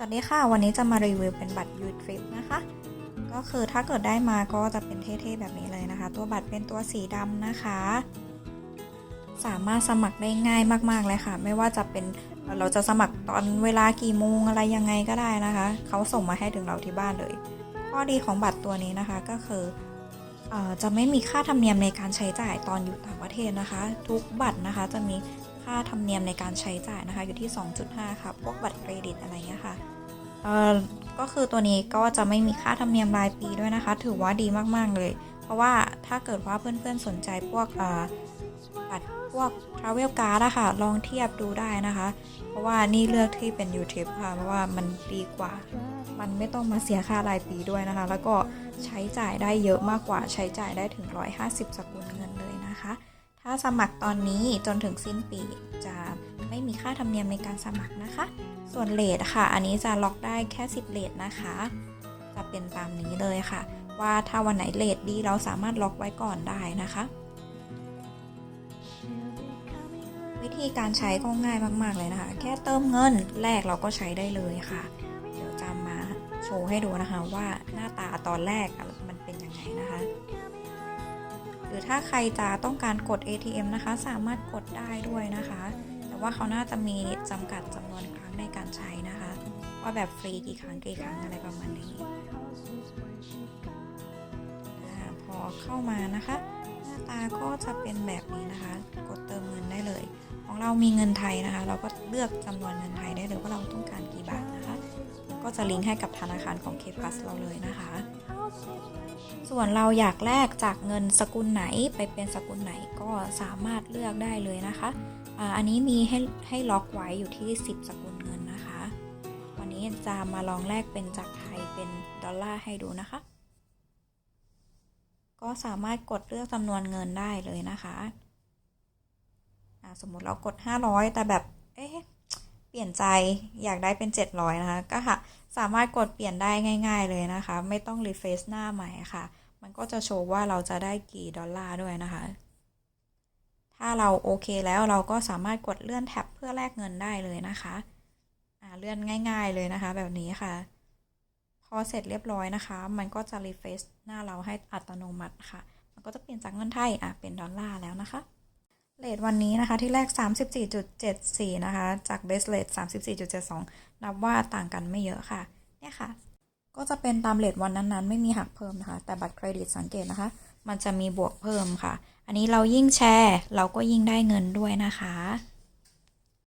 สวัสดีค่ะ วันนี้จะมารีวิวเป็นบัตรยูทริปนะคะ ก็คือถ้าเกิดได้มาก็จะเป็นเท่ๆแบบนี้เลยนะคะ ตัวบัตรเป็นตัวสีดำนะคะ สามารถสมัครได้ง่ายมากๆเลยค่ะ ไม่ว่าจะเป็นเราจะสมัครตอนเวลากี่โมงอะไรยังไงก็ได้นะคะ เขาส่งมาให้ถึงเราที่บ้านเลย ข้อดีของบัตรตัวนี้นะคะก็คือเออจะไม่มีค่าธรรมเนียมในการใช้จ่ายตอนอยู่ต่างประเทศนะคะ ทุกบัตรนะคะจะมี ค่าธรรมเนียมในการใช้จ่ายนะคะ อยู่ที่ 2.5 ค่ะ พวกบัตรเครดิตอะไรเงี้ยค่ะเออก็คือตัวนี้ก็จะไม่มีค่าธรรมเนียมรายปีด้วยนะคะ ถือว่าดีมากๆเลย เพราะว่าถ้าเกิดว่าเพื่อนๆสนใจพวกเอ่อบัตรพวก Travel Card อะค่ะ ลองเทียบดูได้นะคะ เพราะว่านี่เลือกที่เป็น YouTube ค่ะ เพราะว่ามันดีกว่า มันไม่ต้องมาเสียค่ารายปีด้วยนะคะ แล้วก็ใช้จ่ายได้เยอะมากกว่า ใช้จ่ายได้ถึง 150 สกุลเงิน ถ้าสมัครตอนนี้จนถึงสิ้นปีจะไม่มีค่าธรรมเนียมในการสมัครนะคะ ส่วนเลทค่ะ อันนี้จะล็อกได้แค่ 10เลทนะคะ จะเป็นตามนี้เลยค่ะ ว่าถ้าวันไหนเลทดีเราสามารถล็อกไว้ก่อนได้นะคะ วิธีการใช้ก็ง่ายมาก ๆ เลยนะคะ แค่เติมเงินแรกเราก็ใช้ได้เลยค่ะ เดี๋ยวจะมาโชว์ให้ดูนะคะว่าหน้าตาตอนแรกมันเป็นยังไงนะคะ หรือถ้าใครจะต้องการกด ATM นะคะ สามารถกดได้ด้วยนะคะ แต่ว่าเขาน่าจะมีจำกัดจำนวนครั้งในการใช้นะคะ ว่าแบบฟรีกี่ครั้งกี่ครั้งอะไรประมาณนี้พอเข้ามานะคะ หน้าตาก็จะเป็นแบบนี้นะคะ กดเติมเงินได้เลย ของเรามีเงินไทยนะคะ เราก็เลือกจำนวนเงินไทยได้เลยว่าเราต้องการกี่บาทนะ ก็จะลิงก์ให้กับธนาคารของ K Plus เราเลยนะคะ ส่วนเราอยากแลกจากเงินสกุลไหนไปเป็นสกุลไหนก็สามารถเลือกได้เลยนะคะอันนี้มีให้ให้ล็อกไว้อยู่ที่ 10 สกุลเงินนะคะ วันนี้จะมาลองแลกเป็นจากไทยเป็นดอลลาร์ให้ดูนะคะ ก็สามารถกดเลือกจำนวนเงินได้เลยนะคะสมมุติเรากด 500 แต่แบบ เอ๊ะ เปลี่ยนใจอยากได้เป็น 700 นะคะ ก็ค่ะสามารถกดเปลี่ยนได้ง่าย ๆ เลยนะคะ ไม่ต้องรีเฟซหน้าใหม่ค่ะ มันก็จะโชว์ว่าเราจะได้กี่ดอลลาร์ด้วยนะคะ ถ้าเราโอเคแล้วเราก็สามารถกดเลื่อนแท็บเพื่อแลกเงินได้เลยนะคะเลื่อนง่าย ๆเลยนะคะ แบบนี้ค่ะ พอเสร็จเรียบร้อยนะคะ มันก็จะรีเฟซหน้าเราให้อัตโนมัติค่ะ มันก็จะเปลี่ยนจากเงินไทยอะเป็นดอลลาร์แล้วนะคะ เลทวันนี้นะคะที่แรก 34.74 นะคะ จากเบสเลท34.72 นับว่าต่างกันไม่เยอะค่ะ เนี่ยค่ะ ก็จะเป็นตามเลทวันนั้นๆ ไม่มีหักเพิ่มนะคะ แต่บัตรเครดิตสังเกตนะคะ มันจะมีบวกเพิ่มค่ะ อันนี้เรายิ่งแชร์ เราก็ยิ่งได้เงินด้วยนะคะ